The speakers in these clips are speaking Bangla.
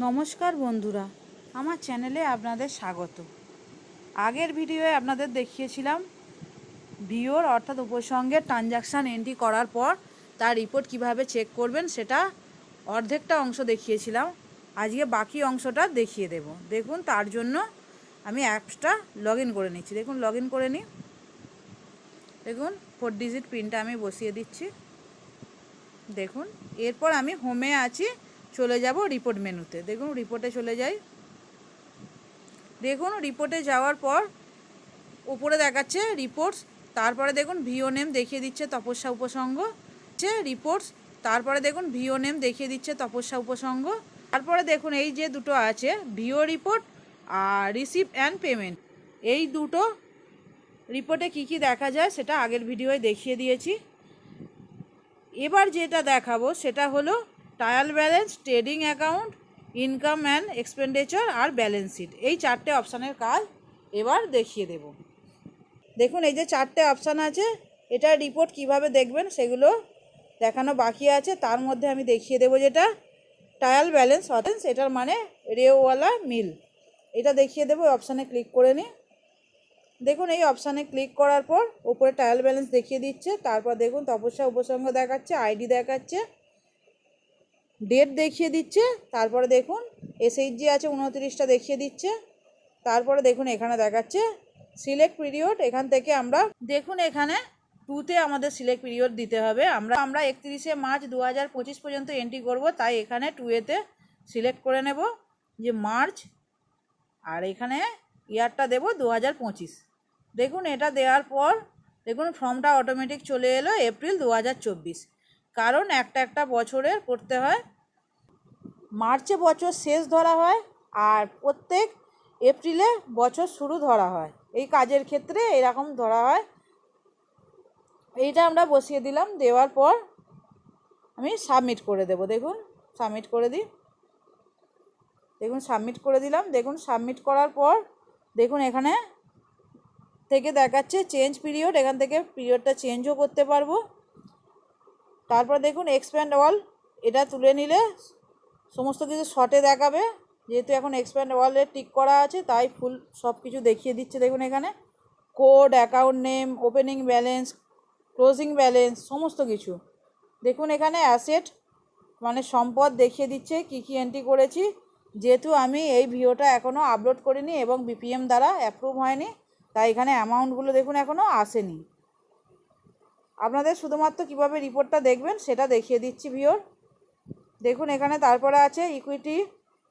নমস্কার বন্ধুরা, আমার চ্যানেলে আপনাদের স্বাগত। আগের ভিডিওয়ে আপনাদের দেখিয়েছিলাম ভিওর অর্থাৎ উপসংগের ট্রানজাকশান এন্ট্রি করার পর তার রিপোর্ট কীভাবে চেক করবেন সেটা অর্ধেকটা অংশ দেখিয়েছিলাম। আজকে বাকি অংশটা দেখিয়ে দেব। দেখুন, তার জন্য আমি অ্যাপসটা লগ করে নিচ্ছি। দেখুন লগ করে নিই। দেখুন ফোর ডিজিট পিনটা আমি বসিয়ে দিচ্ছি। দেখুন, এরপর আমি হোমে আছি। চলে যাব রিপোর্ট মেনুতে। দেখুন রিপোর্টে চলে যাই। দেখুন রিপোর্টে যাওয়ার পর উপরে দেখাচ্ছে রিপোর্টস তারপরে দেখুন ভিও নেম দেখিয়ে দিচ্ছে তপস্যা উপসঙ্গ হচ্ছে রিপোর্টস তারপরে দেখুন ভিও নেম দেখিয়ে দিচ্ছে তপস্যা উপসঙ্গ তারপরে দেখুন এই যে দুটো আছে ভিও রিপোর্ট আর রিসিভ অ্যান্ড পেমেন্ট এই দুটো রিপোর্টে কি কি দেখা যায় সেটা আগের ভিডিওয় দেখিয়ে দিয়েছি। এবার যেটা দেখাবো সেটা হলো trial balance trading account income and expenditure R balance sheet এই চারটে অপশানের কাজ এবার দেখিয়ে দেব। দেখুন, এই যে চারটে অপশান আছে, এটা রিপোর্ট কীভাবে দেখবেন সেগুলো দেখানো বাকি আছে। তার মধ্যে আমি দেখিয়ে দেবো যেটা। ট্রায়াল ব্যালেন্স অথেন্স এটার মানে রেওয়ালা মিল। এটা দেখিয়ে দেবো অপশানে ক্লিক করে নিই দেখুন, এই অপশানে ক্লিক করার পর, উপরে ট্রায়াল ব্যালেন্স দেখিয়ে দিচ্ছে। তারপর দেখুন, তপস্যা উপসঙ্গ দেখাচ্ছে আইডি দেখাচ্ছে। ডেট দেখিয়ে দিচ্ছে, তারপরে দেখুন এসএইচজি আছে উনত্রিশটা দেখিয়ে দিচ্ছে, তারপরে দেখুন এখানে দেখাচ্ছে সিলেক্ট পিরিয়ড এখান থেকে আমরা দেখুন এখানে টুতে আমাদের সিলেক্ট পিরিয়ড দিতে হবে, আমরা আমরা একত্রিশে মার্চ দু হাজার পঁচিশ পর্যন্ত এন্ট্রি করব, তাই এখানে টুয়েতে সিলেক্ট করে নেব যে মার্চ, আর এখানে ইয়ারটা দেবো দু দেখুন এটা দেওয়ার পর, দেখুন ফর্মটা অটোমেটিক চলে এলো এপ্রিল দু হাজার চব্বিশ। কারণ একটা একটা বছরের করতে হয় মার্চে বছর শেষ ধরা হয় আর প্রত্যেক এপ্রিলে বছর শুরু ধরা হয়। এই কাজের ক্ষেত্রে এরকম ধরা হয়। এইটা আমরা বসিয়ে দিলাম। দেওয়ার পর আমি সাবমিট করে দেব। দেখুন সাবমিট করে দিই। দেখুন সাবমিট করে দিলাম। দেখুন সাবমিট করার পর দেখুন, এখানে থেকে দেখাচ্ছে চেঞ্জ পিরিয়ড এখান থেকে পিরিয়ডটা চেঞ্জও করতে পারব। তারপর দেখুন এক্সপ্যান্ড অল এটা তুলে নিলে সমস্ত কিছু শর্টে দেখাবে। যেহেতু এখন এক্সপ্যান্ড ওয়ালে টিক করা আছে, তাই ফুল সব কিছু দেখিয়ে দিচ্ছে দেখুন এখানে। Code account name opening balance closing balance সমস্ত কিছু। দেখুন এখানে অ্যাসেট মানে সম্পদ দেখিয়ে দিচ্ছে, কি কি এন্ট্রি করেছি। যেহেতু আমি এই ভিডিওটা এখনও আপলোড করিনি এবং বিপিএম দ্বারা অ্যাপ্রুভ হয়নি, তাই এখানে অ্যামাউন্টগুলো দেখুন এখনও আসেনি। আপনাদের শুধুমাত্র কীভাবে রিপোর্টটা দেখবেন, সেটা দেখিয়ে দিচ্ছি ভিওর। দেখুন এখানে তারপরে আছে ইকুইটি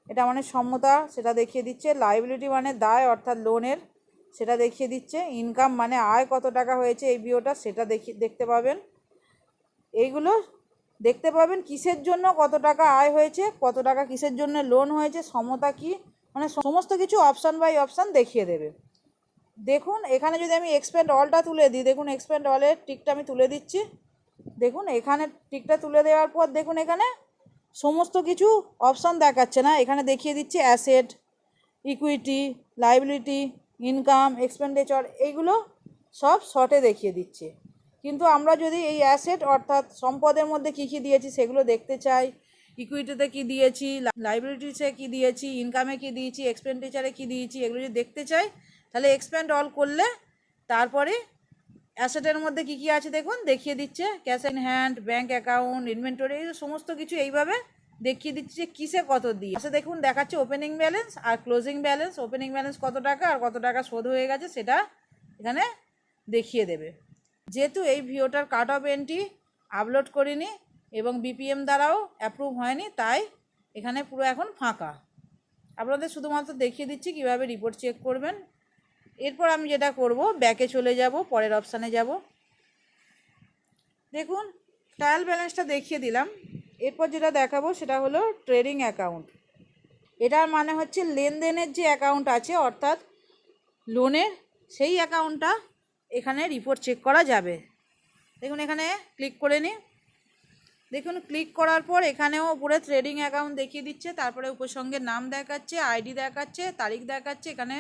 এটা মানে সম্মতা সেটা দেখিয়ে দিচ্ছে। লাইবিলিটি মানে দায়, অর্থাৎ লোনের সেটা দেখিয়ে দিচ্ছে। ইনকাম মানে আয়, কত টাকা হয়েছে এই বিওটা সেটা দেখি দেখতে পাবেন। এইগুলো দেখতে পাবেন কিসের জন্য কত টাকা আয় হয়েছে, কত টাকা কিসের জন্য লোন হয়েছে, সমতা কি মানে সমস্ত কিছু অপশান বাই অপশান দেখিয়ে দেবে। দেখুন, এখানে যদি আমি এক্সপেন্ড অলটা তুলে দিই, দেখুন এক্সপেন্ড অলের টিকটা আমি তুলে দিচ্ছি। দেখুন, এখানে টিকটা তুলে দেওয়ার পর দেখুন এখানে সমস্ত কিছু অপশান দেখাচ্ছে না। এখানে দেখিয়ে দিচ্ছে asset equity liability income expenditure এইগুলো সব শর্টে দেখিয়ে দিচ্ছে। কিন্তু আমরা যদি এই অ্যাসেট অর্থাৎ সম্পদের মধ্যে কী কী দিয়েছি সেগুলো দেখতে চাই। ইকুইটিতে কী দিয়েছি লাইবিলিটিসে কী দিয়েছি ইনকামে কী দিয়েছি এক্সপেন্ডিচারে কী দিয়েছি, এগুলো যদি দেখতে চাই, তাহলে এক্সপেন্ড অল করলে তারপরে অ্যাসেটের মধ্যে কী কী আছে দেখুন? দেখিয়ে দিচ্ছে। Cash in hand bank account inventory এই সমস্ত কিছু এইভাবে দেখিয়ে দিচ্ছে যে কিসে কত দিয়ে। আচ্ছা দেখুন, দেখাচ্ছে ওপেনিং ব্যালেন্স আর ক্লোজিং ব্যালেন্স ওপেনিং ব্যালেন্স কত টাকা আর কত টাকা শোধ হয়ে গেছে সেটা এখানে দেখিয়ে দেবে। যেহেতু এই ভিওটার কাট অফ এন্ট্রি আপলোড করিনি এবং বিপিএম দ্বারাও অ্যাপ্রুভ হয়নি, তাই এখানে পুরো এখন ফাঁকা। আপনাদের শুধুমাত্র দেখিয়ে দিচ্ছি কীভাবে রিপোর্ট চেক করবেন। এরপর আমি যেটা করব ব্যাকে চলে যাব, পরের অপশানে যাব। দেখুন ট্রায়াল ব্যালেন্সটা দেখিয়ে দিলাম। এরপর যেটা দেখাবো, সেটা হলো ট্রেডিং অ্যাকাউন্ট এটার মানে হচ্ছে লেনদেনের যে অ্যাকাউন্ট আছে, অর্থাৎ লোনের, সেই অ্যাকাউন্টটা এখানে রিপোর্ট চেক করা যাবে। দেখুন, এখানে ক্লিক করে নিই। দেখুন ক্লিক করার পর এখানেও উপরে ট্রেডিং অ্যাকাউন্ট দেখিয়ে দিচ্ছে, তারপরে উপসঙ্গের নাম দেখাচ্ছে আইডি দেখাচ্ছে, তারিখ দেখাচ্ছে, এখানে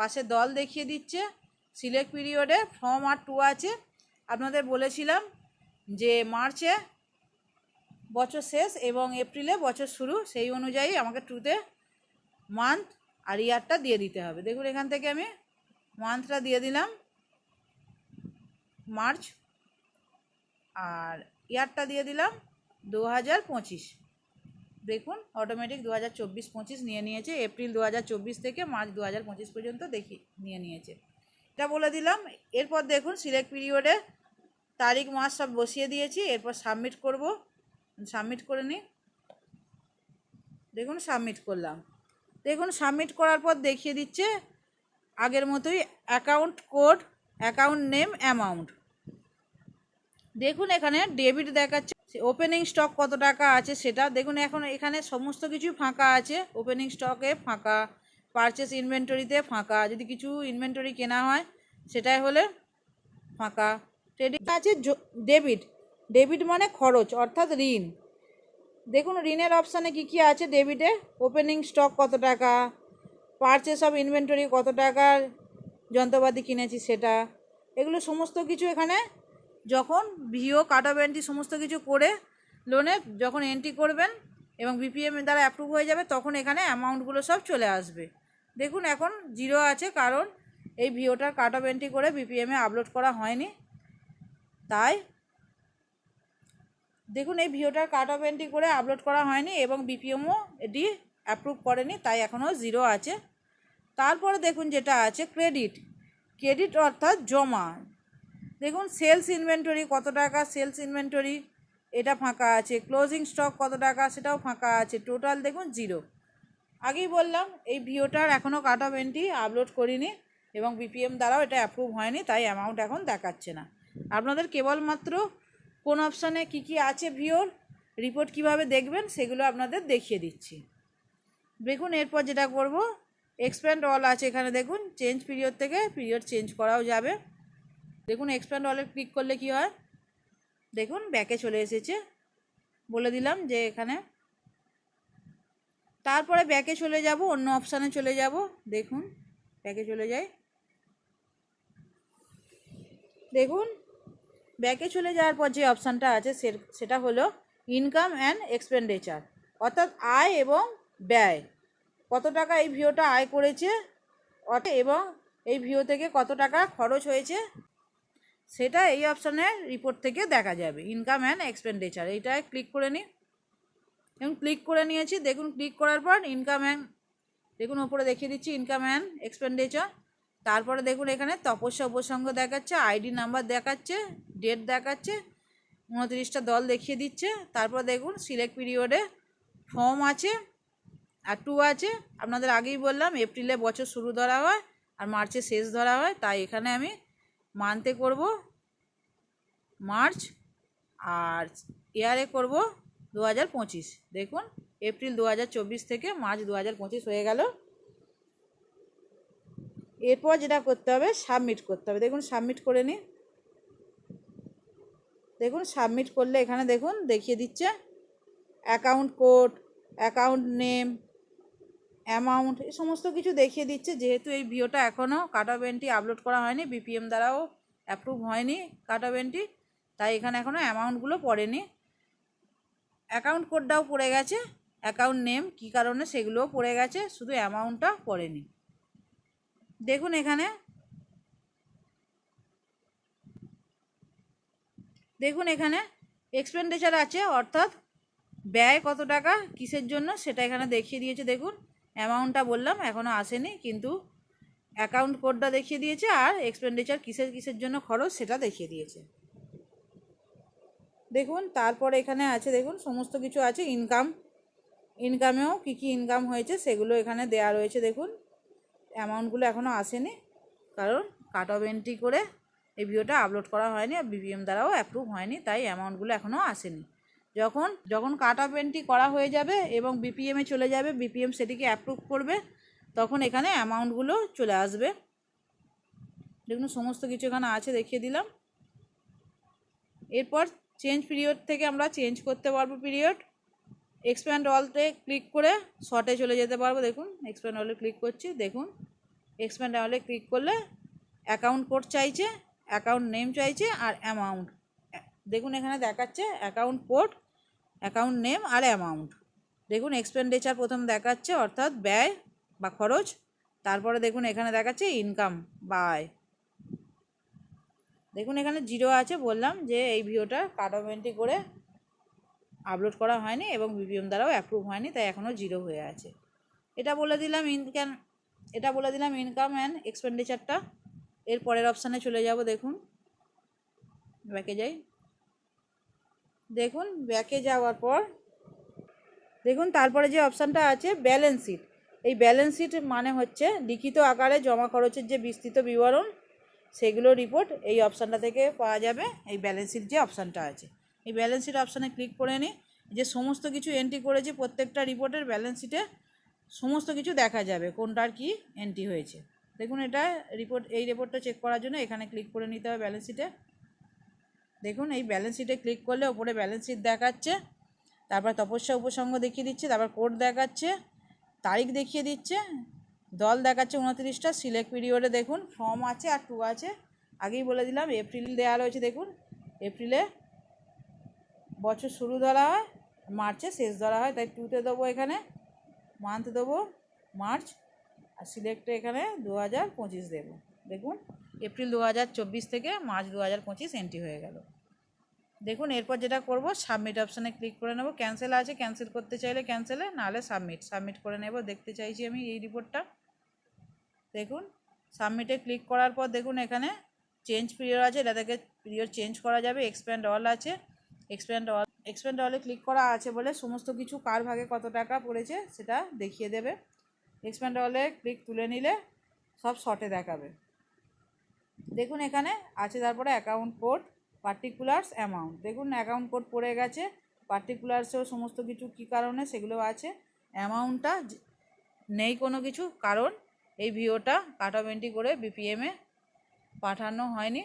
পাশে দল দেখিয়ে দিচ্ছে। সিলেক্ট পিরিয়ডে ফর্ম আর টু আছে। আপনাদের বলেছিলাম যে মার্চে বছর শেষ এবং এপ্রিলে বছর শুরু। সেই অনুযায়ী আমাকে টুতে মান্থ আর ইয়ারটা দিয়ে দিতে হবে। দেখুন, এখান থেকে আমি মান্থটা দিয়ে দিলাম। মার্চ আর ইয়ারটা দিয়ে দিলাম দু হাজার পঁচিশ। দেখুন অটোমেটিক দু হাজার চব্বিশ পঁচিশ নিয়ে নিয়েছে এপ্রিল দু হাজার চব্বিশ থেকে মার্চ দু হাজার পঁচিশ পর্যন্ত দেখি, নিয়ে নিয়েছে। এটা বলে দিলাম, এরপর দেখুন সিলেক্ট পিরিয়ডে তারিখ, মাস সব বসিয়ে দিয়েছি, এরপর সাবমিট করব। সাবমিট করে নিই। দেখুন সাবমিট করলাম। দেখুন সাবমিট করার পর দেখিয়ে দিচ্ছে, আগের মতোই account code account name amount দেখুন, এখানে ডেবিট দেখাচ্ছে। ওপেনিং স্টক কত টাকা আছে সেটা দেখুন, এখন এখানে সমস্ত কিছু ফাঁকা আছে। ওপেনিং স্টকে ফাঁকা পারচেস ইনভেন্টরিতে ফাঁকা। যদি কিছু ইনভেন্টরি কেনা হয়, সেটাই হলে ফাঁকা। ক্রেডিট আছে ডেবিট ডেবিট মানে খরচ, অর্থাৎ ঋণ। দেখুন, ঋণের অপশানে কি কি আছে ডেবিটে ওপেনিং স্টক কত টাকা? পারচেস অফ ইনভেন্টরি কত টাকার যন্ত্রপাতি কিনেছি সেটা। এগুলো সমস্ত কিছু এখানে যখন ভিও, কাটা এন্ট্রি সমস্ত কিছু করে লোনে যখন এন্ট্রি করবেন এবং বিপিএম দ্বারা অ্যাপ্রুভ হয়ে যাবে, তখন এখানে অ্যামাউন্টগুলো সব চলে আসবে। দেখুন, এখন জিরো আছে কারণ এই ভিওটার কাট অফ এন্ট্রি করে বিপিএমে আপলোড করা হয়নি। তাই দেখুন, এই ভিওটার কাট অফ এন্ট্রি করে আপলোড করা হয়নি এবং বিপিএমও এটি অ্যাপ্রুভ করেনি, তাই এখনও জিরো আছে। তারপরে দেখুন, যেটা আছে ক্রেডিট ক্রেডিট অর্থাৎ জমা। দেখুন সেলস ইনভেন্টরি কত টাকা? সেলস ইনভেন্টরি এটা ফাঁকা আছে। ক্লোজিং স্টক কত টাকা? সেটাও ফাঁকা আছে। টোটাল দেখুন জিরো আগেই বললাম, এই ভিওটার এখনও কাট অফ এন্ট্রি আপলোড করিনি এবং বিপিএম দ্বারাও এটা অ্যাপ্রুভ হয়নি, তাই অ্যামাউন্ট এখন দেখাচ্ছে না। আপনাদের কেবলমাত্র কোন অপশানে কি কি আছে ভিওর রিপোর্ট কীভাবে দেখবেন সেগুলো আপনাদের দেখিয়ে দিচ্ছি। দেখুন, এরপর যেটা করব এক্সপ্যান্ড অল আছে এখানে দেখুন চেঞ্জ পিরিয়ড থেকে পিরিয়ড চেঞ্জ করাও যাবে। দেখুন এক্সপ্যান্ড অলে ক্লিক করলে কি হয়? দেখুন ব্যাকে চলে এসেছে। বলে দিলাম যে এখানে। তারপরে ব্যাকে চলে যাব, অন্য অপশানে চলে যাব। দেখুন ব্যাকে চলে যাই। দেখুন ব্যাকে চলে যাওয়ার পর যে অপশানটা আছে সেটা হলো ইনকাম অ্যান্ড এক্সপেন্ডিচার অর্থাৎ আয় এবং ব্যয়। কত টাকা এই ভিওটা আয় করেছে এবং এই ভিও থেকে কত টাকা খরচ হয়েছে সেটা এই অপশানের রিপোর্ট থেকে দেখা যাবে ইনকাম অ্যান্ড এক্সপেন্ডিচার এইটায় ক্লিক করে নিই এবং ক্লিক করে নিয়েছি, দেখুন ক্লিক করার পর ইনকাম অ্যান্ড দেখুন, ওপরে দেখিয়ে দিচ্ছি ইনকাম অ্যান্ড এক্সপেন্ডিচার তারপরে দেখুন এখানে তপস্যা উপসঙ্গ দেখাচ্ছে আইডি নাম্বার দেখাচ্ছে ডেট দেখাচ্ছে, উনত্রিশটা দল দেখিয়ে দিচ্ছে, তারপর দেখুন সিলেক্ট পিরিয়ডে ফর্ম আছে আর টু আছে। আপনাদের আগেই বললাম, এপ্রিলে বছর শুরু ধরা হয় আর মার্চে শেষ ধরা হয়, তাই এখানে আমি মান্থে করব মার্চ আর ইয়ারে করব দু হাজার পঁচিশ। দেখুন, এপ্রিল দু হাজার চব্বিশ থেকে মার্চ দু হাজার পঁচিশ হয়ে গেল। এরপর যেটা করতে হবে, সাবমিট করতে হবে। দেখুন, সাবমিট করে নিই দেখুন, সাবমিট করলে এখানে দেখুন, দেখিয়ে দিচ্ছে। Account code, account name amount এই সমস্ত কিছু দেখিয়ে দিচ্ছে। যেহেতু এই ভিওটা এখনও কাটা বেন্টি আপলোড করা হয়নি বিপিএম দ্বারাও অ্যাপ্রুভ হয়নি কাটা বেন্টি তাই এখানে এখনও অ্যামাউন্টগুলো পড়েনি। অ্যাকাউন্ট কোডটাও পড়ে গেছে অ্যাকাউন্ট নেম কী কারণে সেগুলোও পড়ে গেছে, শুধু অ্যামাউন্টটা পড়েনি। দেখুন এখানে। দেখুন এখানে এক্সপেন্ডিচার আছে, অর্থাৎ ব্যয় কত টাকা, কিসের জন্য, সেটা এখানে দেখিয়ে দিয়েছে, দেখুন। অ্যামাউন্টটা বললাম এখনও আসেনি, কিন্তু অ্যাকাউন্ট কোডটা দেখিয়ে দিয়েছে আর এক্সপেন্ডিচার কিসের কিসের জন্য খরচ সেটা দেখিয়ে দিয়েছে। দেখুন, তারপর এখানে আছে, দেখুন, সমস্ত কিছু আছে ইনকাম ইনকামেও কী কী ইনকাম হয়েছে সেগুলো এখানে দেয়া রয়েছে, দেখুন। অ্যামাউন্টগুলো এখনও আসেনি, কারণ কাট অফ এন্ট্রি করে এই ভিডিওটা আপলোড করা হয়নি আর বিপিএম দ্বারাও অ্যাপ্রুভ হয়নি, তাই অ্যামাউন্টগুলো এখনও আসেনি। যখন যখন কাট অফ এন্ট্রি করা হয়ে যাবে এবং বিপিএমে চলে যাবে বিপিএম সেটিকে অ্যাপ্রুভ করবে, তখন এখানে অ্যামাউন্টগুলো চলে আসবে। দেখুন, সমস্ত কিছু এখানে আছে, দেখিয়ে দিলাম। এরপর চেঞ্জ পিরিয়ড থেকে আমরা চেঞ্জ করতে পারব পিরিয়ড এক্সপ্যান্ড অলতে ক্লিক করে শর্টে চলে যেতে পারব। দেখুন এক্সপ্যান্ড অলে ক্লিক করছি, দেখুন। এক্সপ্যান্ড অলে ক্লিক করলে অ্যাকাউন্ট কোড চাইছে অ্যাকাউন্ট নেম চাইছে আর অ্যামাউন্ট দেখুন এখানে দেখাচ্ছে অ্যাকাউন্ট কোড অ্যাকাউন্ট নেম আর অ্যামাউন্ট দেখুন এক্সপেন্ডিচার প্রথম দেখাচ্ছে, অর্থাৎ ব্যয় বা খরচ। তারপরে দেখুন এখানে দেখাচ্ছে ইনকাম বা আয় দেখুন এখানে জিরো আছে, বললাম যে এই ভিডিওটা কাট অফ করে আপলোড করা হয়নি এবং বিপিএম দ্বারাও অ্যাপ্রুভ হয়নি, তাই এখনও জিরো হয়ে আছে। এটা বলে দিলাম ইনকাম এটা বলে দিলাম ইনকাম অ্যান্ড এক্সপেন্ডিচারটা এর পরের অপশানে চলে যাব, দেখুন। ব্যাকে যাই? দেখুন ব্যাকে যাওয়ার পর, দেখুন, তারপরে যে অপশানটা আছে ব্যালেন্স শিট এই ব্যালেন্স শিট মানে হচ্ছে লিখিত আকারে জমা খরচের যে বিস্তৃত বিবরণ, সেগুলো রিপোর্ট এই অপশানটা থেকে পাওয়া যাবে। এই ব্যালেন্স শিট যে অপশানটা আছে। এই ব্যালেন্স শিট অপশানে ক্লিক করে নিই যে সমস্ত কিছু এন্ট্রি করেছি, প্রত্যেকটা রিপোর্টের ব্যালেন্স শিটে সমস্ত কিছু দেখা যাবে, কোনটার কি এন্ট্রি হয়েছে। দেখুন, এটা রিপোর্ট এই রিপোর্টটা চেক করার জন্য এখানে ক্লিক করে নিতে হবে ব্যালেন্স শিটে দেখুন, এই ব্যালেন্স শিটে ক্লিক করলে ওপরে ব্যালেন্স শিট দেখাচ্ছে, তারপর তপস্যা উপসঙ্গ দেখিয়ে দিচ্ছে, তারপর কোড দেখাচ্ছে, তারিখ দেখিয়ে দিচ্ছে, দল দেখাচ্ছে উনত্রিশটা সিলেক্ট পিরিয়ডে দেখুন ফর্ম আছে আর টু আছে। আগেই বলে দিলাম এপ্রিল দেওয়া রয়েছে, দেখুন এপ্রিলে বছর শুরু ধরা হয় মার্চে শেষ ধরা হয়, তাই টুতে দেবো এখানে মান্থ দেবো মার্চ আর সিলেক্টে এখানে দু হাজার পঁচিশ দেবো। দেখুন এপ্রিল দু হাজার চব্বিশ থেকে মার্চ দু হাজার পঁচিশ এন্ট্রি হয়ে গেল। দেখুন, এরপর যেটা করব সাবমিট অপশানে ক্লিক করে নেব। ক্যান্সেল আছে ক্যান্সেল করতে চাইলে ক্যান্সেলে নাহলে সাবমিট সাবমিট করে নেব, দেখতে চাইছি আমি এই রিপোর্টটা দেখুন সাবমিটে ক্লিক করার পর দেখুন, এখানে চেঞ্জ পিরিয়ড আছে, এটা থেকে পিরিয়ড চেঞ্জ করা যাবে এক্সপ্যান্ড অল আছে। এক্সপ্যান্ড অল এক্সপ্যান্ড অলে ক্লিক করা আছে বলে সমস্ত কিছু কার ভাগে কত টাকা পড়েছে সেটা দেখিয়ে দেবে। এক্সপ্যান্ড অলে ক্লিক তুলে নিলে সব শর্টে দেখাবে। দেখুন, এখানে আছে তারপরে অ্যাকাউন্ট কোড পার্টিকুলার্স অ্যামাউন্ট দেখুন অ্যাকাউন্ট কোড পড়ে গেছে পার্টিকুলার্সেও সমস্ত কিছু কী কারণে সেগুলো আছে অ্যামাউন্টটা নেই কোনো কিছু, কারণ এই ভিওটা কাট অফ করে বিপিএমে পাঠানো হয়নি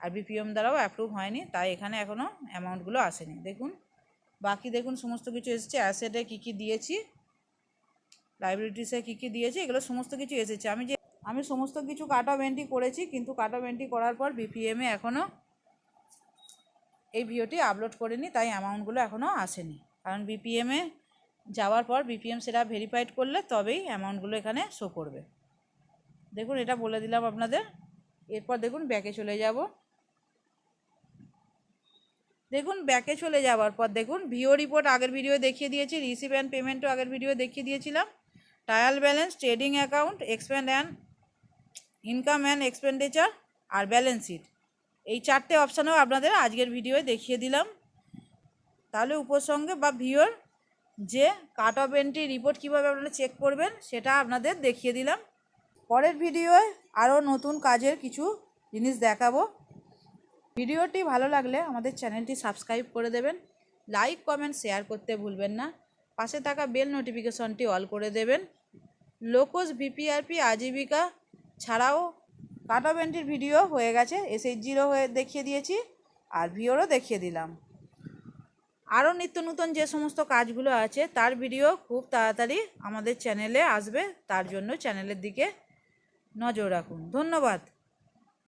আর বিপিএম দ্বারাও অ্যাপ্রুভ হয়নি, তাই এখানে এখনও অ্যামাউন্টগুলো আসেনি। দেখুন, বাকি দেখুন সমস্ত কিছু এসেছে অ্যাসেটে কী কী দিয়েছি লাইব্রেরিটিসে কী কী দিয়েছি, এগুলো সমস্ত কিছু এসেছে। আমি যে, আমি সমস্ত কিছু কাট অফ এন্ট্রি করেছি, কিন্তু কাট অফ এন্ট্রি করার পর বিপিএমে এখনও এই ভিডিওটি আপলোড করিনি, তাই অ্যামাউন্টগুলো এখনও আসেনি। কারণ বিপিএমে যাওয়ার পর বিপিএম সেটা ভেরিফাইড করলে তবেই অ্যামাউন্টগুলো এখানে শো করবে। দেখুন, এটা বলে দিলাম আপনাদের। এরপর দেখুন ব্যাকে চলে যাব। দেখুন ব্যাকে চলে যাওয়ার পর দেখুন, ভিও রিপোর্ট আগের ভিডিও দেখিয়ে দিয়েছি রিসিভ অ্যান্ড পেমেন্টও আগের ভিডিও দেখিয়ে দিয়েছিলাম। Trial balance trading account expend and income and expenditure R balance sheet এই চারটে অপশানেও আপনাদের আজকের ভিডিওয়ে দেখিয়ে দিলাম। তাহলে উপসঙ্গে বা ভিওর যে কাট অফ এন্ট্রি রিপোর্ট কীভাবে আপনারা চেক করবেন সেটা আপনাদের দেখিয়ে দিলাম। পরের ভিডিওয়ে আরও নতুন কাজের কিছু জিনিস দেখাবো। ভিডিওটি ভালো লাগলে আমাদের চ্যানেলটি সাবস্ক্রাইব করে দেবেন। লাইক, কমেন্ট, শেয়ার করতে ভুলবেন না। পাশে থাকা বেল নোটিফিকেশনটি অল করে দেবেন। লোকোস ভিপিআরপি আজীবিকা ছাড়াও কাট এন্ট্রির ভিডিও হয়ে গেছে এসএইচজিরও হয়ে দেখিয়ে দিয়েছি, আর ভিওরও দেখিয়ে দিলাম। আরও নিত্য নতুন যে সমস্ত কাজগুলো আছে, তার ভিডিও খুব তাড়াতাড়ি আমাদের চ্যানেলে আসবে, তার জন্য চ্যানেলের দিকে নজর রাখুন। ধন্যবাদ।